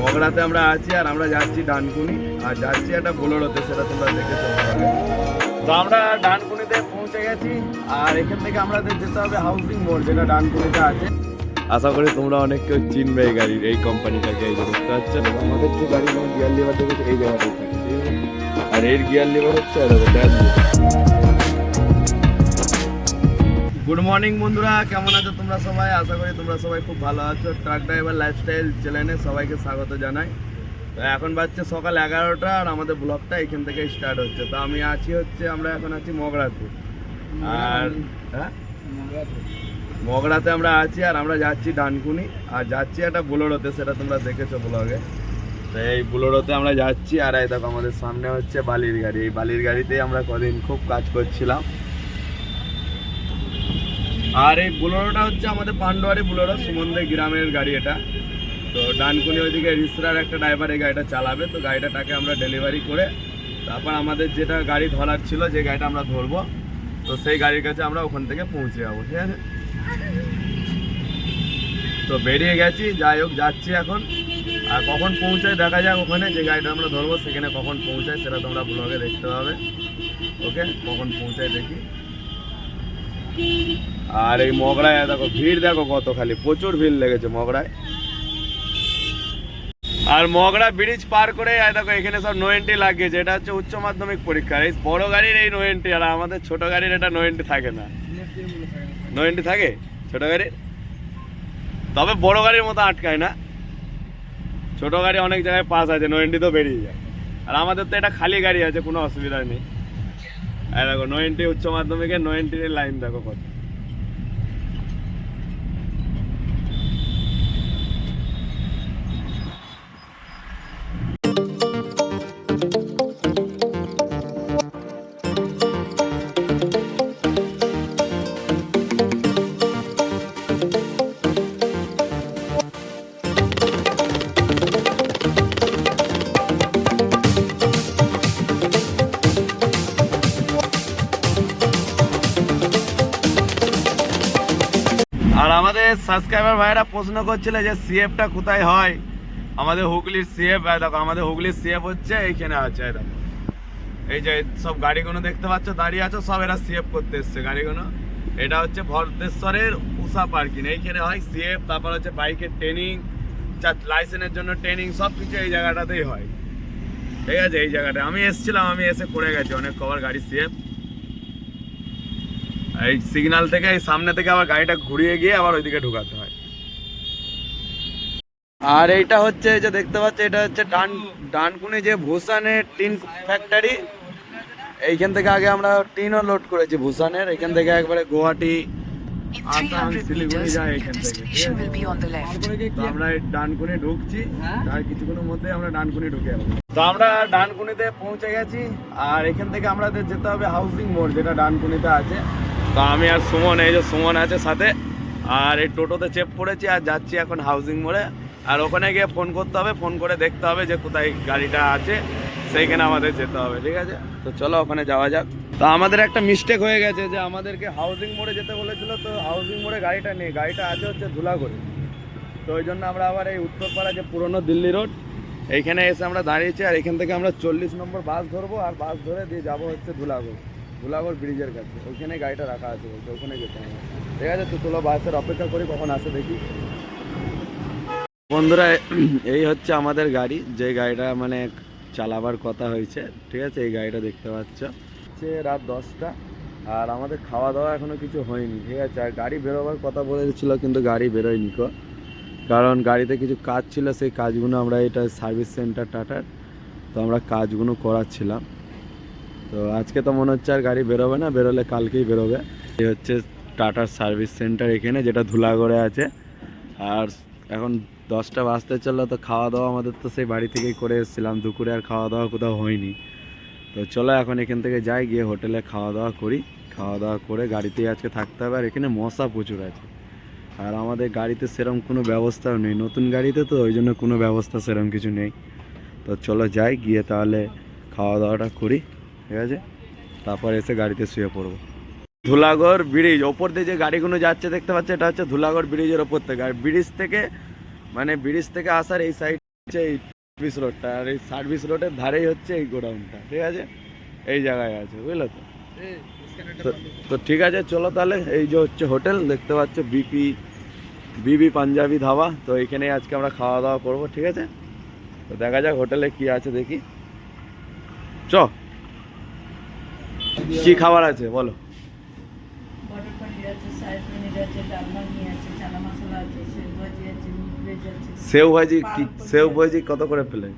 মগরাতে আমরা আছি আর আমরা যাচ্ছি ডানকুনি, আর যাচ্ছি একটা বোলোরোতে, সেটা তোমরা দেখেছ। তো আমরা ডানকুনিতে পৌঁছে গেছি, আর এখান থেকে আমাদের যেতে হবে হাউসিং মোড় যেটা ডানকুনিতে আছে। আশা করি তোমরা অনেক কেউ চিনবে এই গাড়ির, এই কোম্পানিটাকে এই দেখতে পাচ্ছেন আমাদের যে গাড়ি গিয়ার লিভার দেখেছে, এই জায়গাটায় থাকে। আর এর গিয়ার লিভার হচ্ছে আর গুড মর্নিং বন্ধুরা। কেমন আছো তোমরা সবাই? আশা করি তোমরা সবাই খুব ভালো আছো। ট্রাক ড্রাইভার লাইফস্টাইল চ্যানেলে সবাইকে স্বাগত জানাই। তো এখন বাজছে সকাল এগারোটা আর আমাদের ব্লগটা এখান থেকে স্টার্ট হচ্ছে। তো আমি আছি হচ্ছে, আমরা এখন আছি মগরাতে। আর হ্যাঁ? মগরাতে আমরা আছি আর আমরা যাচ্ছি ডানকুনি। আর যাচ্ছি একটা বুলোরোতে, সেটা তোমরা দেখেছ ব্লগে। তো এই বুলোরোতে আমরা যাচ্ছি। আর এই দেখো আমাদের সামনে হচ্ছে বালির গাড়ি। এই বালির গাড়িতেই আমরা কদিন খুব কাজ করছিলাম। আর এই বুলোরোটা হচ্ছে আমাদের পান্ডুয়ারি বুলোরো, সুমন্দে গ্রামের গাড়ি এটা। তো ডানকুনি ওইদিকে রিসরার একটা ড্রাইভার এই গাড়িটা চালাবে, তো গাড়িটাকে আমরা ডেলিভারি করে তারপর আমাদের যেটা গাড়ি ধরার ছিল, যে গাড়িটা আমরা ধরবো, তো সেই গাড়ির কাছে আমরা ওখান থেকে পৌঁছে যাব, ঠিক আছে? তো বেরিয়ে গেছি, যাই হোক, যাচ্ছি এখন। আর কখন পৌঁছায় দেখা যাক ওখানে, যে গাড়িটা আমরা ধরবো, সেখানে কখন পৌঁছায়, সেটা তোমরা ব্লগে দেখতে পাবে। ওকে? কখন পৌঁছায় দেখি। আর এই মগরায় দেখো, ভিড় দেখো কত খালি, প্রচুর ভিড় লেগেছে মগড়ায়। আর মগড়া ব্রিজ পার করে দেখো, এখানে সব নো এন্ট্রি লাগিয়েছে, এটা হচ্ছে উচ্চ মাধ্যমিক পরীক্ষা। এই বড় গাড়ির এই নো এন্ট্রি আর আমাদের ছোট গাড়ির এটা নো এন্ট্রি থাকে না। নো এন্ট্রি থাকে? ছোট গাড়ির? তবে বড় গাড়ির মতো আটকায় না। ছোট গাড়ি অনেক জায়গায় পাস আছে নো এন্ট্রি তো বেরিয়ে যায়। আর আমাদের তো এটা খালি গাড়ি আছে, কোনো অসুবিধা নেই। আর দেখো নয়েন্টি উচ্চ মাধ্যমিকের নয়েন্টির লাইন দেখো কত। সাবস্ক্রাইবার ভাইরা প্রশ্ন করছিল যে সিএফটা কোথায় হয়? আমাদের হুগলির সিএফ দেখো, আমাদের হুগলির সিএফ হচ্ছে এইখানে আছে দেখো। এই যে সব গাড়িগুলো দেখতে পাচ্ছ, দাঁড়িয়ে আছো, সব এরা সিএফ করতে এসছে গাড়িগুলো। এটা হচ্ছে ভরতেশ্বরের উষা পার্কিং, এইখানে হয় সিএফ তারপর হচ্ছে বাইকের ট্রেনিং লাইসেন্সের জন্য ট্রেনিং সব কিছু এই জায়গাটাতেই হয়। ঠিক আছে, এই জায়গাটা আমি এসেছিলাম, আমি এসে করে গেছি, অনেক কবার গাড়ি সিএফ এই সিগন্যাল থেকে এই সামনে থেকে আবার গাড়িটা ঘুরিয়ে গিয়ে আবার ওইদিকে ঢুকাতে হয়। আর এইটা হচ্ছে এই যে দেখতে পাচ্ছ এটা হচ্ছে ডান ডানকুনি যে ভূষানের টিন ফ্যাক্টরি এইখান থেকে আগে আমরা টিনও লোড করেছি ভূষানের এখান থেকে একবারে গুয়াহাটি In আসাম 300 শিলিগুড়ি যায় এখান থেকে। ঠিক destination আছে? will be on the left. তো আমরা ডানকুনি ঢুকছি আর কিছুক্ষণের মধ্যে আমরা ডানকুনি ঢুকে যাব। তো আমরা ডানকুনিতে পৌঁছে গেছি আর এখান থেকে আমাদের যেতে হবে হাউসিং মোড় যেটা ডানকুনিতে আছে। তো আমি আর সুমন, এই যে সুমন আছে সাথে, আর এই টোটোতে চেপ পড়েছি আর যাচ্ছি এখন হাউসিং মোড়ে। আর ওখানে গিয়ে ফোন করতে হবে ফোন করে দেখতে হবে যে কোথায় গাড়িটা আছে, সেইখানে আমাদের যেতে হবে, ঠিক আছে? তো চলো ওখানে যাওয়া যাক। তো আমাদের একটা মিস্টেক হয়ে গেছে যে আমাদেরকে হাউসিং মোড়ে যেতে বলেছিল, তো হাউসিং মোড়ে গাড়িটা নেই, গাড়িটা আছে হচ্ছে ধুলাগড়ে তো ওই জন্য আমরা আবার এই উত্তরপাড়া যে পুরনো দিল্লি রোড, এইখানে এসে আমরা দাঁড়িয়েছি, আর এখান থেকে আমরা চল্লিশ নম্বর বাস ধরবো, আর বাস ধরে দিয়ে যাব হচ্ছে ধুলাগড় ধুলাগড় ব্রিজের কাছে। ওইখানে গাড়িটা রাখা আছে বলছে, ওখানে যেতে হবে। ঠিক আছে, তো চলো বাসের অপেক্ষা করি, কখন আসে দেখি। বন্ধুরা, এই হচ্ছে আমাদের গাড়ি। যে গাড়িটা মানে চালাবার কথা হয়েছে, ঠিক আছে, এই গাড়িটা দেখতে পাচ্ছ। হচ্ছে রাত দশটা, আর আমাদের খাওয়া দাওয়া এখনও কিছু হয়নি, ঠিক আছে। আর গাড়ি বেরোবার কথা বলেছিল, কিন্তু গাড়ি বেরোয়নি কো। কারণ গাড়িতে কিছু কাজ ছিল, সেই কাজগুলো আমরা এটা সার্ভিস সেন্টার টাটার, তো আমরা কাজগুলো করাচ্ছিলাম। তো আজকে তো মনে হচ্ছে আর গাড়ি বেরোবে না, বেরোলে কালকেই বেরোবে। এ হচ্ছে টাটার সার্ভিস সেন্টার এখানে, যেটা ধুলাগড়ে আছে। আর এখন দশটা বাজতে চলল, তো খাওয়া দাওয়া আমাদের তো সেই বাড়ি থেকেই করে এসেছিলাম। দুপুরে আর খাওয়া দাওয়া কোথাও হয়নি। তো চলো এখন এখান থেকে যাই, গিয়ে হোটেলে খাওয়া দাওয়া করি। খাওয়া দাওয়া করে গাড়িতেই আজকে থাকতে হবে, আর এখানে মশা প্রচুর আছে। আর আমাদের গাড়িতে সেরকম কোনো ব্যবস্থাও নেই। নতুন গাড়িতে তো, ওই জন্য কোনো ব্যবস্থা সেরকম কিছু নেই। তো চলো যাই, গিয়ে তাহলে খাওয়া দাওয়াটা করি। ঠিক আছে? তারপর এসে গাড়িতে শুয়ে পড়ব। ধুলাগড় ব্রিজ ওপর দিয়ে যে গাড়িগুলো যাচ্ছে, দেখতে পাচ্ছে, এটা হচ্ছে ধুলাগড় ব্রিজের ওপর থেকে। আর ব্রিজ থেকে মানে ব্রিজ থেকে আসার এই সাইড হচ্ছে এই সার্ভিস রোডটা আর এই সার্ভিস রোডের ধারেই হচ্ছে এই গোডাউনটা ঠিক আছে? এই জায়গায় আছে, বুঝলে তো? তো- ঠিক আছে, চলো তাহলে। এই যে হচ্ছে হোটেল, দেখতে পাচ্ছ বিপি বিবি পাঞ্জাবি ধাবা। তো এখানেই আজকে আমরা খাওয়া দাওয়া করব, ঠিক আছে? তো দেখা যাক হোটেলে কি আছে দেখি। চ। কি খাবার আছে? বলো। বটর পনির আছে সাই পনির আছে ডাল মাখনি আছে চানা মশলা আছে সেভ ভাজি আছে মিট ভেজ আছে কি ভাজি কত করে প্লেট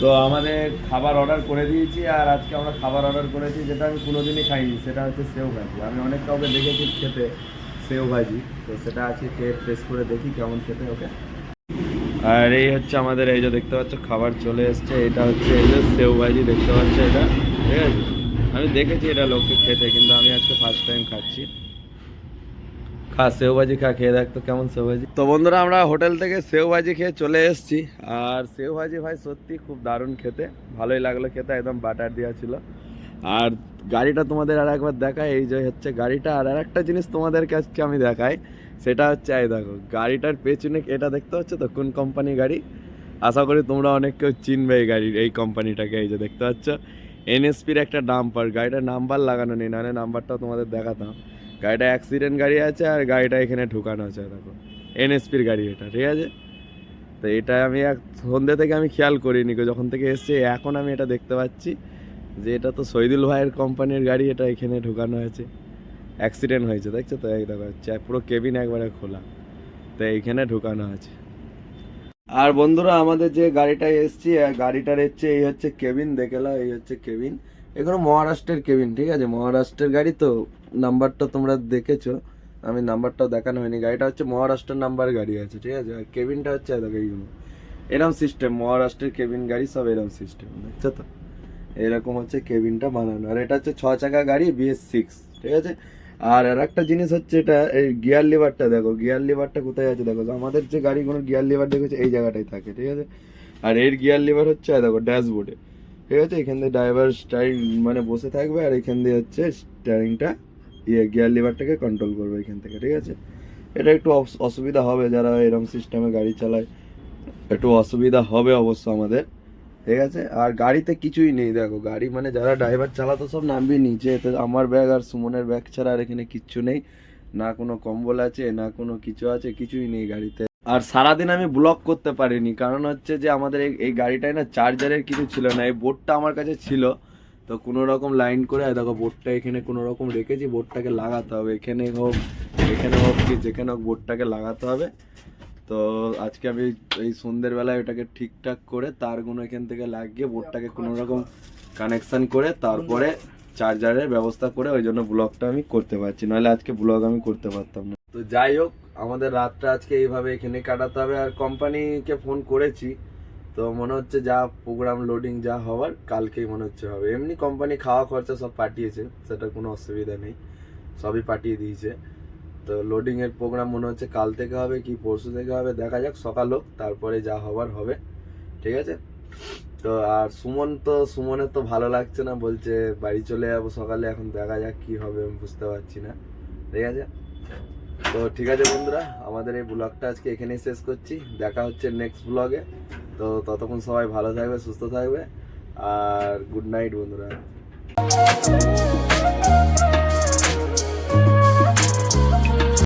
তো আমাদের খাবার অর্ডার করে দিয়েছি আর আজকে আমরা খাবার অর্ডার করেছি যেটা আমি কোনোদিনই খাইনি সেটা হচ্ছে সেও ভাজি। আমি অনেক কাউকে দেখেছি খেতে সেও ভাজি তো সেটা আজকে খেয়ে টেস্ট করে দেখি কেমন খেতে ওকে আর এই হচ্ছে আমাদের এই যে দেখতে পাচ্ছ খাবার চলে এসছে এটা হচ্ছে এই যে সেও ভাজি দেখতে পাচ্ছ এটা? ঠিক আছে। আমি দেখেছি এটা লোককে খেতে, কিন্তু আমি আজকে ফার্স্ট টাইম খাচ্ছি। খা সেও ভাজি খা, খেয়ে দেখ তো কেমন সেও ভাজি তো বন্ধুরা, আমরা হোটেল থেকে সেও ভাজি খেয়ে চলে এসেছি। আর সেও ভাজি ভাই সত্যি খুব দারুণ খেতে। ভালোই লাগল খেতে, একদম বাটার দেওয়া ছিল। আর গাড়িটা তোমাদের আর একবার দেখাই, এই যে হচ্ছে গাড়িটা। আর একটা জিনিস তোমাদেরকে আজকে আমি দেখাই, সেটা হচ্ছে, এই দেখো, গাড়িটার পেছনে, এটা দেখতে পাচ্ছ তো, কোন কোম্পানি গাড়ি? আশা করি তোমরা অনেক কেউ চিনবে এই গাড়ির, এই কোম্পানিটাকে এই যে দেখতে পাচ্ছ। এনএসপির একটা ডাম্পার গাড়িটার নাম্বার লাগানো নেই নাহলে নাম্বারটাও তোমাদের দেখাতাম। গাড়িটা অ্যাক্সিডেন্ট গাড়ি আছে আর গাড়িটা এখানে ঢুকানো আছে দেখো। এনএসপির গাড়ি এটা ঠিক আছে? তো এটা আমি এক সন্ধ্যে থেকে আমি খেয়াল করিনি গো, যখন থেকে এসছে এখন আমি এটা দেখতে পাচ্ছি যে এটা তো শহীদুল ভাইয়ের কোম্পানির গাড়ি এটা এখানে ঢুকানো হয়েছে অ্যাক্সিডেন্ট হয়েছে দেখছ? তো এই দেখো পুরো কেবিন একবারে খোলা। তো এইখানে ঢুকানো আছে। আর বন্ধুরা, আমাদের যে গাড়িটায় এসছি গাড়িটার হচ্ছে, এই হচ্ছে কেবিন দেখেলা এই হচ্ছে কেবিন। এগুলো মহারাষ্ট্রের কেবিন, ঠিক আছে? মহারাষ্ট্রের গাড়ি তো, নাম্বারটা তোমরা দেখেছ। আমি নাম্বারটাও দেখানো হয়নি। গাড়িটা হচ্ছে মহারাষ্ট্রের নাম্বার গাড়ি আছে, ঠিক আছে? আর কেবিনটা হচ্ছে দেখো এইগুলো এরকম সিস্টেম মহারাষ্ট্রের কেবিন গাড়ি সব এরকম সিস্টেম দেখছ তো? এরকম হচ্ছে কেবিনটা বানানো। আর এটা হচ্ছে ছ চাকা গাড়ি বিএস সিক্স ঠিক আছে? আর আর একটা জিনিস হচ্ছে এটা, এই গিয়ার লিভারটা দেখো গিয়ার লিভারটা কোথায় আছে দেখো? আমাদের যে গাড়িগুলোর গিয়ার লিভার দেখেছে, এই জায়গাটাই থাকে, ঠিক আছে? আর এর গিয়ার লিভার হচ্ছে দেখো ড্যাশবোর্ডে ঠিক আছে? এখান দিয়ে ড্রাইভার স্টাইল মানে বসে থাকবে, আর এখান দিয়ে হচ্ছে স্টারিংটা ইয়ে গিয়ার লিভারটাকে কন্ট্রোল করবে এখান থেকে, ঠিক আছে? এটা একটু অস- অসুবিধা হবে যারা এরকম সিস্টেমে গাড়ি চালায়, একটু অসুবিধা হবে অবশ্য আমাদের। ঠিক আছে? আর গাড়িতে কিছুই নেই, দেখো। গাড়ি মানে যারা ড্রাইভার চালাতো সব নামবি নিচে। আমার ব্যাগ আর সুমনের ব্যাগ ছাড়া আর এখানে কিচ্ছু নেই। না কোনো কম্বল আছে, না কোনো কিছু আছে, কিছুই নেই গাড়িতে। আর সারাদিন আমি ব্লক করতে পারিনি। কারণ হচ্ছে যে আমাদের এই- গাড়িটায় না চার্জারের কিছু ছিল না। এই বোর্ডটা আমার কাছে ছিল। তো কোনো রকম লাইন করে দেখো বোর্ডটা এখানে কোনো রকম রেখেছি। বোর্ডটাকে লাগাতে হবে। এখানে হোক এখানে হোক কি যেখানে হোক বোর্ডটাকে লাগাতে হবে। তো আজকে আমি এই সন্ধ্যের বেলায় ওটাকে ঠিকঠাক করে তারগুলো এখান থেকে লাগিয়ে বোর্ডটাকে কোনো রকম কানেকশন করে তারপরে চার্জারের ব্যবস্থা করে ওই জন্য ব্লগটা আমি করতে পারছি। নাহলে আজকে ব্লগ আমি করতে পারতাম না। তো যাই হোক, আমাদের রাতটা আজকে এইভাবে এখানে কাটাতে হবে। আর কোম্পানিকে ফোন করেছি, তো মনে হচ্ছে যা প্রোগ্রাম লোডিং যা হওয়ার, কালকেই মনে হচ্ছে হবে। এমনি কোম্পানি খাওয়া খরচা সব পাঠিয়েছে, সেটা কোনো অসুবিধা নেই। সবই পাঠিয়ে দিয়েছে। তো লোডিং এর প্রোগ্রাম মনে হচ্ছে কাল থেকে হবে কি পরশু থেকে হবে, দেখা যাক, সকাল হোক, তারপরে যা হবার হবে, ঠিক আছে? তো আর সুমন তো, সুমনের তো ভালো লাগছে না, বলছে বাড়ি চলে যাব সকালে, এখন দেখা যাক কি হবে, আমি বুঝতে পারছি না, ঠিক আছে? তো ঠিক আছে বন্ধুরা, আমাদের এই ব্লগটা আজকে এখানেই শেষ করছি, দেখা হচ্ছে নেক্সট ব্লগে তো ততক্ষণ সবাই ভালো থাকবে, সুস্থ থাকবে, আর গুড নাইট বন্ধুরা।